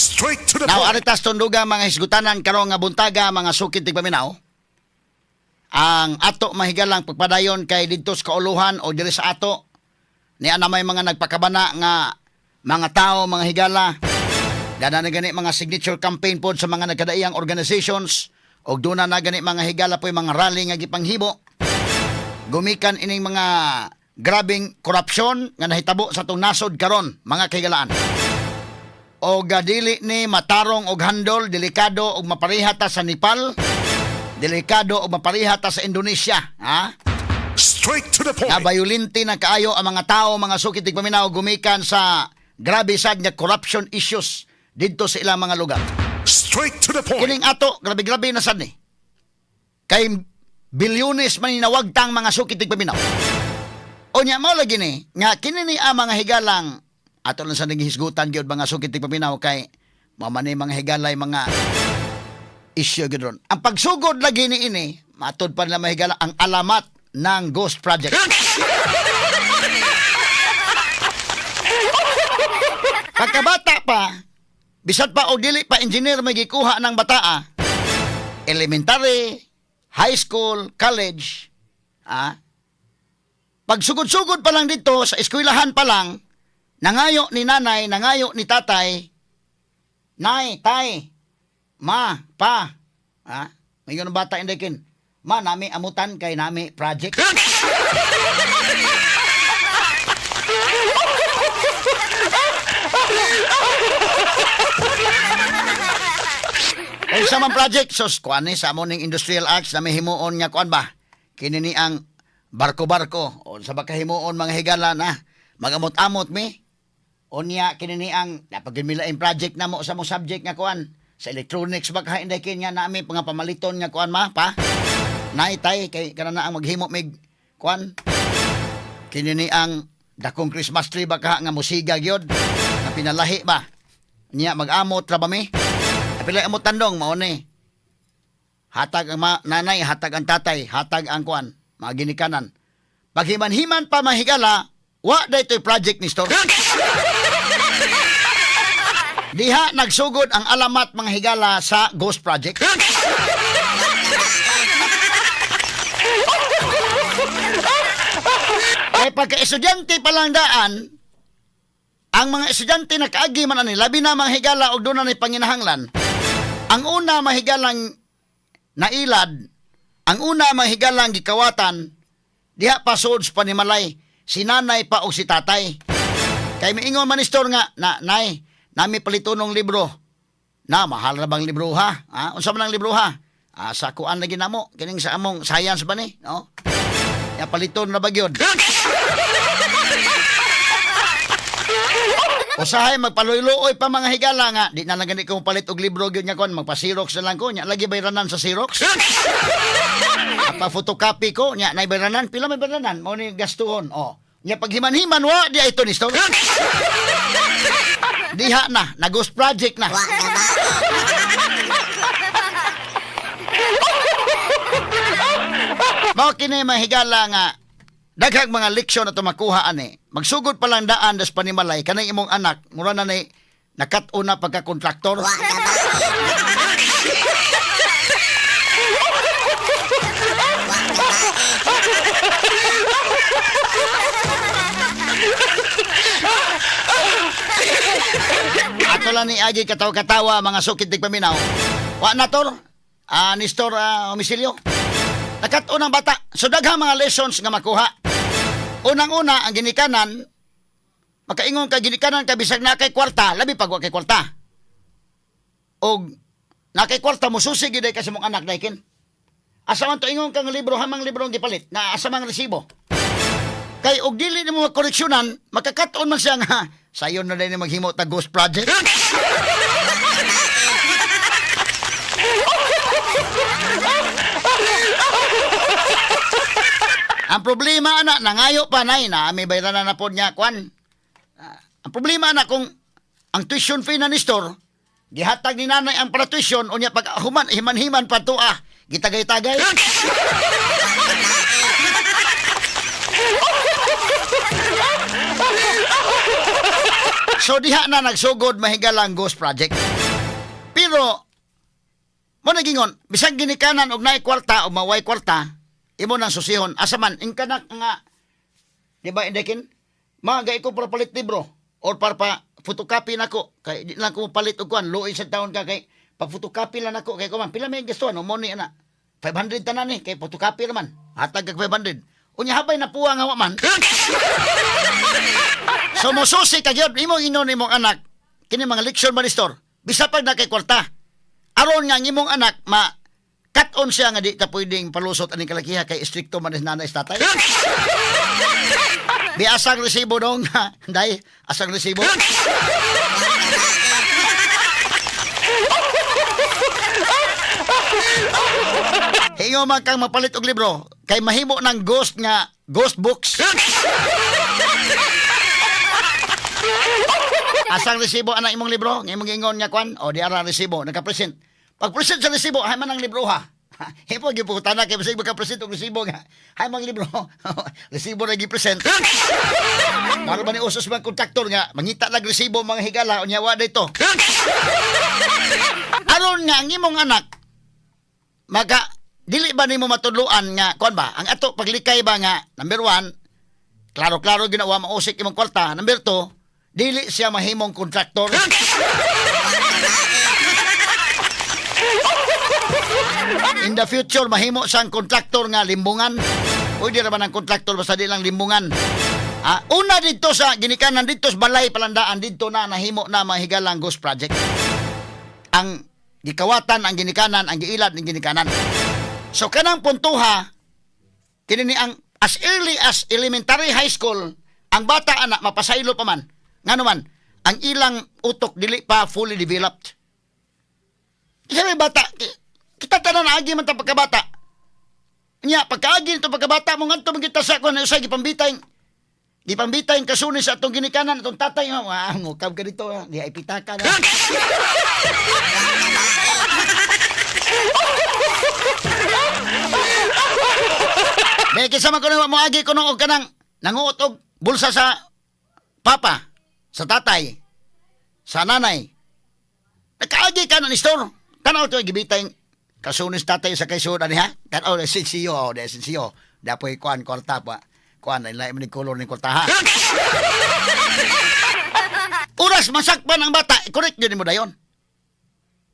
Straight to the Now, point. aritas tunduga mga hisgutanan karon nga buntaga mga sukit tig paminaw. Ang ato mahigalang pagpadayon kay didto sa kauluhan o diri sa ato ni ana may mga nagpakabana nga mga tao, mga higala. Dana na gani mga signature campaign pod sa mga nagkadaiyang organizations o doon na gani mga higala po mga rally nga gipanghimo. Gumikan ining mga grabing korupsyon nga nahitabo sa tong nasod karon mga kahigalaan o gadili ni matarong og handol delikado og maparihata sa Nepal delikado og maparihata sa Indonesia ha Straight to the point. na bayulinti na kaayo ang mga tao mga sukit tig paminaw gumikan sa grabe sad nga corruption issues didto sa ilang mga lugar Straight to the point. kining ato grabe grabe na sad ni kay bilyones man ninawagtang mga sukit tig paminaw o nya mo lagi ni nga kini ni ang mga higalang ato lang sa naghisgutan gyud mga sukit tig paminaw kay mamani mga higalay mga issue gyud ron. Ang pagsugod lagi ni ini matod pa nila mahigala ang alamat ng Ghost Project. Pagkabata pa, bisad pa o dili pa engineer may gikuha ng bataa, elementary, high school, college, ah, pagsugod-sugod pa lang dito sa eskwelahan pa lang, nangayo ni nanay, nangayo ni tatay, nay, tay, ma, pa, ah, may ganun bata indekin, ma, nami amutan kay nami project. Kung sa man project, sos, kuan ni, sa amon ning industrial acts na may himuon nga kuan ba? Kini ni ang barko-barko, o sa bakahimuon mga higala na, magamot-amot mi. O niya, kini ni ang, napagimilain project na mo sa mo subject nga kuan. Sa electronics ba kain kin nga nami mga pamaliton nga kuan ma, pa? Naitay, kay kana na ang maghimo mig kuan. Kini ni ang dakong Christmas tree ba ka nga musiga gyud? Na pinalahi ba? Niya mag-amot ra ba? Apilay amot tandong mao ni. Hatag ang ma- nanay, hatag ang tatay, hatag ang kuan, mga ginikanan. Paghiman-himan pa mahigala, wa daytoy project ni store. Diha nagsugod ang alamat mga higala sa Ghost Project. Kaya pagka estudyante pa lang daan, ang mga estudyante na kaagi man ani, labi na mga higala o doon na ni panginahanglan, ang una mahigalang nailad, ang una mahigalang gikawatan, diha pa suod sa panimalay, si nanay pa o si tatay. Kay miingon man ni nga, na, nay, nami palitunong libro. Na, mahal na bang libro ha? ha? Unsa man ang libro ha? Ah, sa kuan lagi namo, kining sa among science ba ni? No? Ya paliton na ba gyud? Usahay magpaluy-luoy pa mga higala nga, di na lang gani ko palit og libro gyud nya kon, magpa-xerox na lang ko nya lagi bayranan sa xerox. pa photocopy ko nya nay bayranan, pila may bayranan? Mao ni gastuhon. Oh. Nya paghiman-himan wa di ito ni store. Diha na, na ghost project na. Mao kini mahigala nga daghang mga leksyon na makuha ani. Magsugod pa lang daan das panimalay kanang imong anak mura na ni nakat-una pagka kontraktor. Ato lang ni Agi katawa-katawa mga sukit dig paminaw. Wa na tor. Ah, ni store ah, homisilyo. Nakat-unang bata. So daghang mga lessons nga makuha. Unang-una ang ginikanan makaingon ka ginikanan ka bisag na kay kwarta, labi pag kay kwarta. Og na kay kwarta mo susig gyud kasi mong anak daykin. Asa man to ingon kang libro hamang libro ang gipalit na asa mang resibo. Kay og dili nimo koreksyonan, makakaton man siya nga sayon na din maghimo ta ghost project. Ang problema ana nangayo pa nay na may bayranan na pod niya kwan. Ah, ang problema ana kung ang tuition fee na ni store gihatag ni nanay ang para tuition unya pag human himan-himan pa to ah gitagay-tagay. So diha na nagsugod mahigalang ghost project. Pero mo nagingon, bisag ginikanan og naay kwarta o maway kwarta, imo nang susihon. Asa man ingkanak nga di ba indekin? Mga ko para palit libro or para pa photocopy nako. Kay di lang ko palit og kuan luoy sa taon ka kay pag photocopy lang nako. Kay ko man pila may gastuan mo ni ana 500 tanan ni kay photocopy naman. Hatag kag 500 unya habay na puwa nga wa man so mo susi ka gyud imo inon imong anak kini mga leksyon man ni store bisa pag na kay kwarta aron nga imong anak ma cut on siya nga di ta pwedeng palusot aning kalakiha kay stricto man ni nanay tatay Di asang resibo dong. Day, asang resibo. Hingo man kang mapalit og libro kay mahimo ng ghost nga ghost books. Asang resibo ana imong libro, nga imong ingon nga kwan o di ara resibo naka-present. Pag present sa resibo, hay man ang libro ha. Hipo giputan na kay bisig maka-present og resibo nga. Hay mang libro. resibo na gi-present. Para ba ni usos mga kontraktor nga mangita lag resibo mga higala unya wa dito. Aron nga ang imong anak maka dili ba nimo matudluan nga kuan ba ang ato paglikay ba nga number one klaro-klaro ginawa mausik imong kwarta number two dili siya mahimong kontraktor In the future, mahimo siyang kontraktor nga limbungan. Pwede naman ang kontraktor basta di lang limbungan. Ah, una dito sa ginikanan dito sa balay palandaan dito na nahimo na mahigalang ghost project. Ang gikawatan ang ginikanan, ang giilad ng ginikanan. So kanang puntuha kini ni ang as early as elementary high school ang bata anak mapasaylo pa man. Ngano man ang ilang utok dili pa fully developed. May bata, ki- kita tanan na agi man ta pagkabata. Nya pagkaagi nito pagkabata mo ngadto man kita sa ko na usay gipambitay. Gipambitay ang kasunis sa atong ginikanan atong tatay nga ah, ngukab ka dito ah. di ay pitaka na. May kisama ko na mo agi ko nung og kanang nanguot og bulsa sa papa, sa tatay, sa nanay. Nakaagi ka na ni store. Tanaw to gibitay kasunis tatay sa kay sudan ha. Tanaw na sinsiyo, oh, de sinsiyo. Dapoy kuan korta pa. Kuan lain ni kolor ni korta ha. Uras masakpan ang bata, correct yun mo dayon.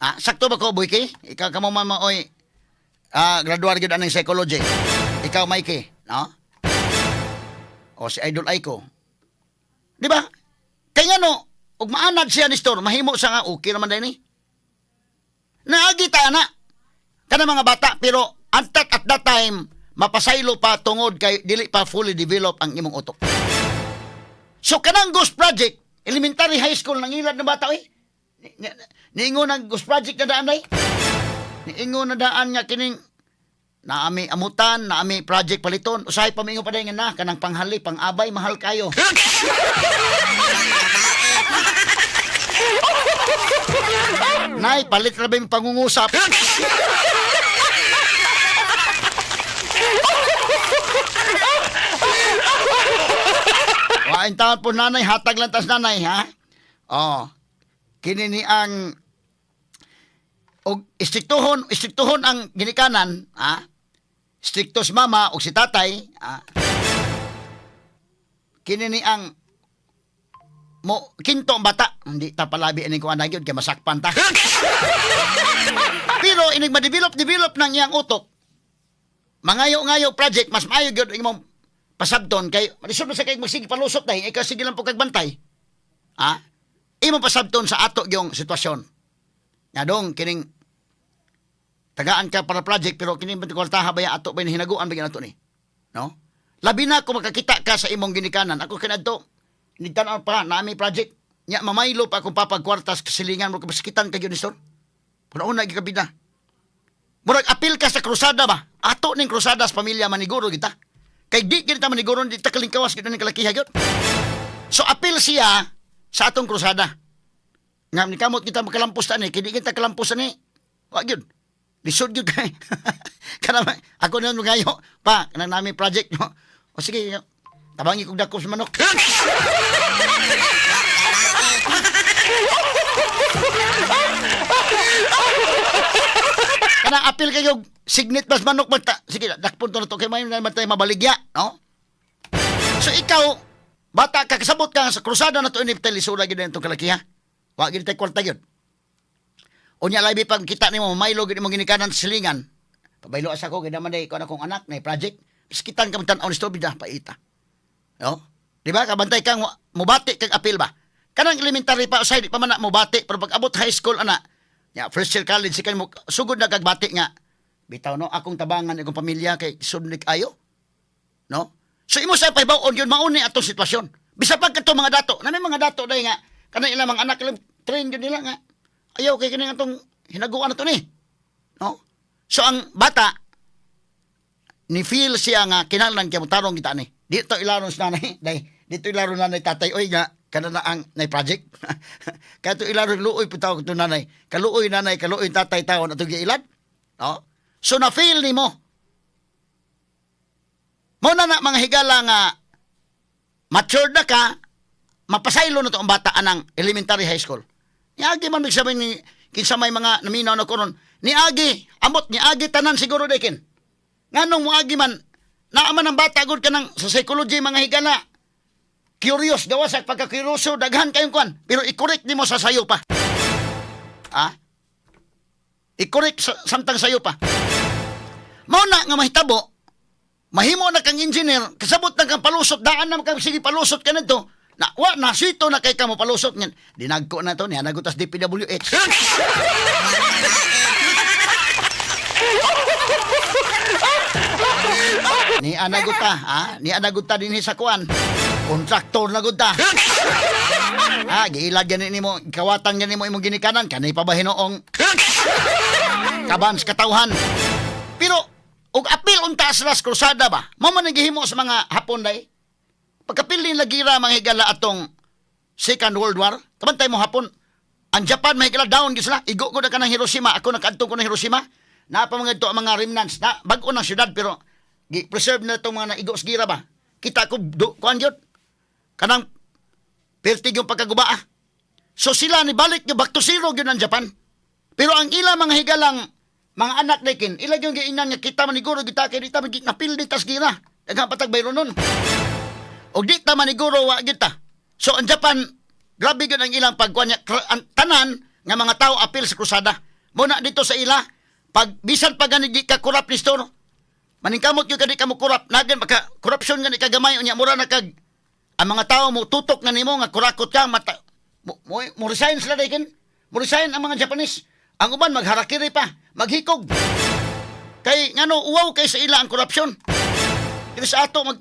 Ah, sakto ba ko, Buyki? Ikaw ka mo maoy ah, graduar gyud anong psychology. Ikaw, Mikey, no? O si Idol Aiko. Di ba? Kaya nga no, ug maanad siya ni Store, mahimo sa nga, okay naman din eh. Naagita na. Kana mga bata, pero antat at that time, mapasaylo pa tungod kay dili pa fully develop ang imong utok. So kanang Ghost Project, elementary high school nang ilad na bata eh. Ni- ni- Niingon ang Ghost Project na daan ay. Niingon na daan nga kining naami amutan, naami project paliton. Usahay pamingo pa nga na kanang panghali, pang-abay, mahal kayo. Nay, palit na ba yung pangungusap? Wain taon po nanay, hatag lang tas nanay, ha? Oh. Kini ni ang og istriktuhon, istriktuhon ang ginikanan, ha? Strikto si mama o si tatay, ha? Kini ni ang mo kinto ang bata. Hindi ta palabi ani ko ana gyud kay masakpan ta. Pero inig ma-develop develop nang iyang utok. Mangayo-ngayo project mas maayo gyud imong pasabton kay lisod sa kay magsige palusot dai ikaw sige lang po kagbantay ha? Imo pasabton sa ato yung sitwasyon. Nga dong kining tagaan ka para project pero kini kwartaha baya ato ba hinaguan ba ato ni. No? Labi na kung makakita ka sa imong ginikanan. Ako kinadto nigtan pa nami project nya mamaylo pa akong papagkwartas kasilingan mo kabaskitan kayo ni store Kuna una gikabida. Murag apil ka sa krusada ba? Ato ning krusada sa pamilya maniguro kita. Kay di kita maniguro di ta kalingkawas kita ning kalakiha gyud. So apil siya sa atong krusada. Nga ni kamot kita makalampos ta ni, kay di kita kalampos ni. Wa gyud. Lisod gyud kay. Kana ako na ngayo pa kanang nami project no. O sige, tabangi kog dako sa manok. Kanang apil kayo signet mas manok magta. Sige, dakpon to na to kay may naman tayo mabaligya, no? So ikaw, bata ka kasabot ka sa krusada na to ini telisura gid itong kalaki ha. Wa gid tay kwarta gyud. Unya labi pag kita nimo maylo gid mo ginikanan sa silingan. Pabaylo asa ko gid naman day ko na kong anak na project. Piskitan ka man tan-aw ni Stobida paita. No? Di ba? Kabantay kang mubati kag apil ba? Kanang elementary pa usay di pa man mubati pero pag abot high school ana. Ya, first year college si mo sugod na kag bati nga. Bitaw no akong tabangan akong pamilya kay sunlik ayo. No? So imo sa paybaon yun mauni atong sitwasyon. Bisa pag kato mga dato, na may mga dato day nga kanang ilang mga anak ilang train yun nila nga. Ayaw kay kini atong hinaguan na to ni. No? So ang bata ni feel siya nga kinahanglan kay mutarong kita ni. Dito ilaron sa nanay, day. Dito ilaron nanay tatay oy nga kana na ang nay project. Kato ilaron luoy putaw ko nanay. Kaluoy nanay, kaluoy tatay taon atong giilad. No? So na feel nimo. Mo na na mga higala nga matured na ka, mapasaylo na to ang bata anang elementary high school. Ni Agi man magsabi ni kinsa may mga naminaw na koron. Ni Agi, amot ni Agi tanan siguro dekin. Nganong mo Agi man naaman ang bata gud kanang sa psychology mga higala. Curious gawa sa pagka-curioso daghan kayong kwan pero i-correct nimo sa sayo pa. Ah? I-correct sa, samtang sayo pa. Mao na nga mahitabo mahimo na kang engineer, kasabot na kang palusot, daan na kang sige palusot ka na to. Na, wa, nasito na kay kamo palusot ngan. Dinagko na to niya, nagutas DPWH. ni anaguta, ha? Ni anaguta din sa kuan. Kontraktor na guta. ha, giilad gani nimo, kawatan gani mo imong ginikanan, kanay pa ba hinoong kaban katawhan. Pero og apil unta sa las krusada ba? Mao man nagihimo sa mga Hapon day. Pagkapili lagi ra mga higala atong Second World War, tabantay mo Hapon. Ang Japan may higala down gid sila. Igo ko na kanang Hiroshima, ako nakadto ko ng Hiroshima. Na pa mga ito ang mga remnants na bag-o ng syudad pero preserve na itong mga naigo sa gira ba. Kita ko do kuan gyud. Kanang pertig yung pagkagubaa. So sila ni balik yung back to zero yun ang Japan. Pero ang ila mga higalang mga anak nekin, ila yung giinan nga kita maniguro kita kay dita man napil di tas gira. Daghang patag bayro nun. Og di ta maniguro wa kita. So ang Japan grabe gyud ang ilang pagkuan niya ang tanan nga mga tao apil sa krusada. Muna dito sa ila pag bisan pa gani di ka korap ni store. Maningkamot gyud kadi ka mo korap, nagan maka corruption gani kagamay unya mura na kag ang mga tao mo tutok na nimo nga kurakot ka mata mo, mo, mo resign sila daykin. Mo resign ang mga Japanese. Ang uban magharakiri pa, maghikog. Kay ngano uwaw kay sa ila ang korupsyon. Dili sa ato mag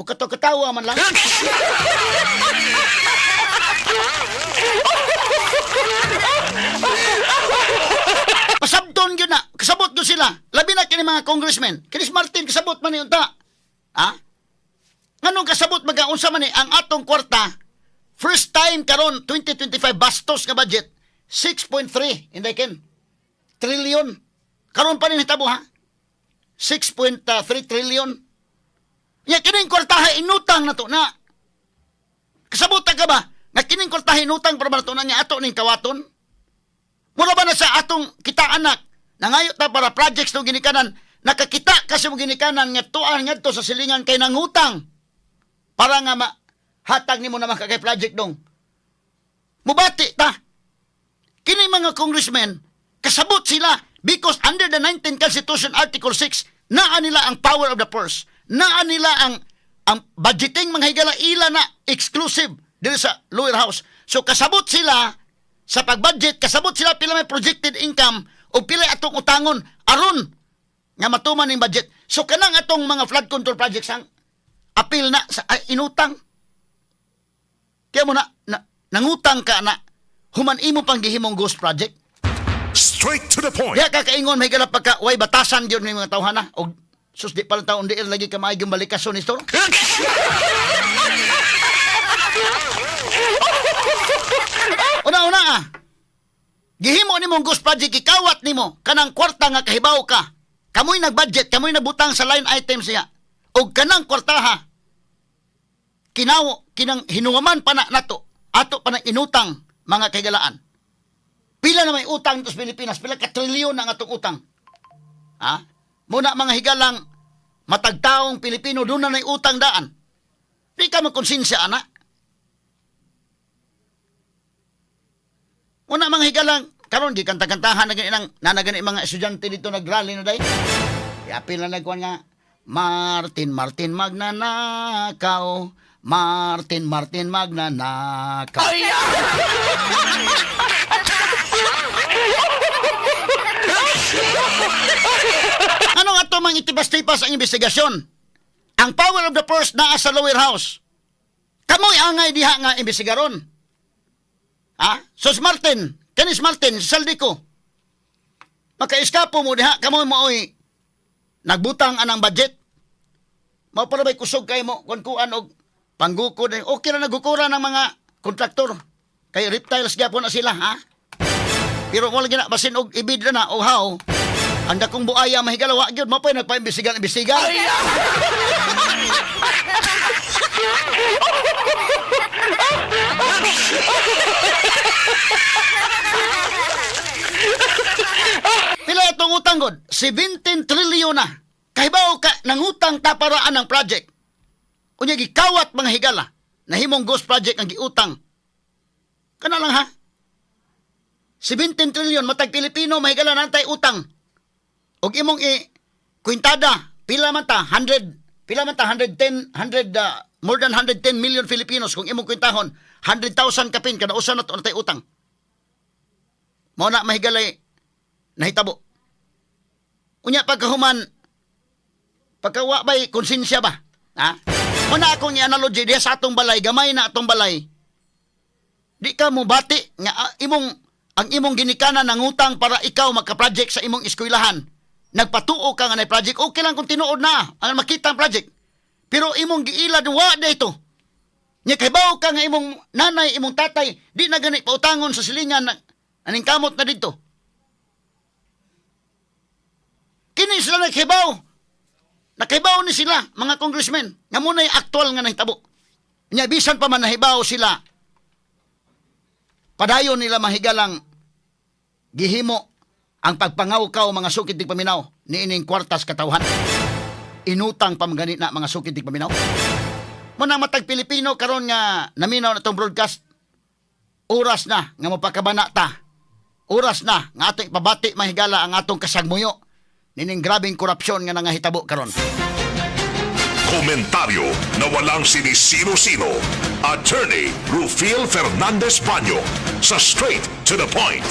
mukataw-katawa man lang. Pasabton yun na. Kasabot yun sila. Labi na kini mga congressmen. Kinis Martin, kasabot man yun ta. Ha? Nganong kasabot mag-aunsa man ni ang atong kwarta? First time karon 2025 bastos nga budget. 6.3 inday ken. Trillion. Karon pa ni hitabo ha? 6.3 trillion. Nya kining kwartaha inutang na to na. Kasabot ka ba? Nga kining kwartaha inutang para na to na niya ato ning kawaton Mura ba na sa atong kita anak nangayot ta para projects no ginikanan nakakita kasi mo ginikanan nga tuan ngadto sa silingan kay nangutang para nga ma hatag nimo naman kay project dong. Mubati ta. Kini mga congressmen kasabot sila because under the 19th Constitution Article 6 naa nila ang power of the purse. Naa nila ang ang budgeting mga higala ila na exclusive dito sa lower house. So kasabot sila sa pag-budget, kasabot sila pila may projected income o pila atong utangon aron nga matuman ning budget. So kanang atong mga flood control projects ang apil na sa ay, inutang. Kaya mo na, na nangutang ka na human imo pang gihimong ghost project. Straight to the point. Diya kakaingon may galap pagka way batasan gyud ng mga tawhana og sus di pala taon di lagi ka maayong balikason ni. Una-una ah. Gihimo nimo ghost project ikawat nimo kanang kwarta nga kahibaw ka. Kamoy nag-budget, kamoy nagbutang sa line items niya. Og kanang kwartaha kinaw kinang hinuwaman pa na nato ato pa ng inutang mga kaigalaan. Pila na may utang sa Pilipinas, pila ka trilyon ang atong utang. Ha? Muna mga higalang matagtaong Pilipino doon na nay utang daan. Di ka magkonsensya ana. Muna mga higalang karon gi kanta-kantahan na ganang nanagani mga estudyante dito nagrally na day. Yapil na nagkuhan nga Martin Martin magnanakaw Martin Martin magnanakaw Ano nga to mga itibas-tipas ang investigasyon? Ang power of the purse naa sa lower house. Kamoy angay diha nga investigaron. Ha? Sos Martin, Kenis Martin, Saldico. Makaiskapo mo diha, kamoy mo oy nagbutang anang budget. Mao para bay kusog kay mo kun kuan og panggukod. Okay ra nagukura ng mga kontraktor. Kay reptiles gyapon na sila, ha? Pero wala gina basin og ibid na o how. Ang dakong buaya mahigalawa gyud mo pa nagpaimbestigan imbestigan. Pila itong utang god? 17 trilyon na. Kahibaw ka nangutang taparaan ng project. Unya gikawat mga higala. Nahimong ghost project ang giutang. Kana lang ha? 17 trilyon matag Pilipino mahigala nantay utang. Og imong i kwintada pila man ta 100 pila man ta 110 100 uh, more than 110 million Filipinos kung imong kwintahon 100,000 kapin kada usa na to natay utang. Mao na mahigalay nahitabo. Unya pagkahuman pagkawa bay konsensya ba? Ha? Muna akong i-analogy diya sa atong balay, gamay na atong balay. Di ka mo bati nga ah, imong ang imong ginikanan ng utang para ikaw magka-project sa imong eskwelahan. Nagpatuo ka nga na project, okay lang kung tinuod na ang makita ang project. Pero imong giilad wa dito. Nya kay bawo ka nga imong nanay, imong tatay, di na gani pautangon sa silingan na aning kamot na dito. Kini sila nagkibaw. Nakibaw ni sila, mga congressmen. Nga muna yung aktual nga nahitabo. Nya bisan pa man nahibaw sila. Padayon nila mahigalang gihimo ang pagpangawkaw mga sukid tig paminaw ni ining kwartas katawhan. Inutang pamganit na mga sukid tig paminaw. Muna matag Pilipino karon nga naminaw na tong broadcast. Oras na nga mapakabana ta. Oras na nga ating pabati mahigala ang atong kasagmuyo nining grabing korupsyon nga nangahitabo karon. Komentaryo na walang sinisino-sino. Attorney Rufil Fernandez Panyo sa Straight to the Point.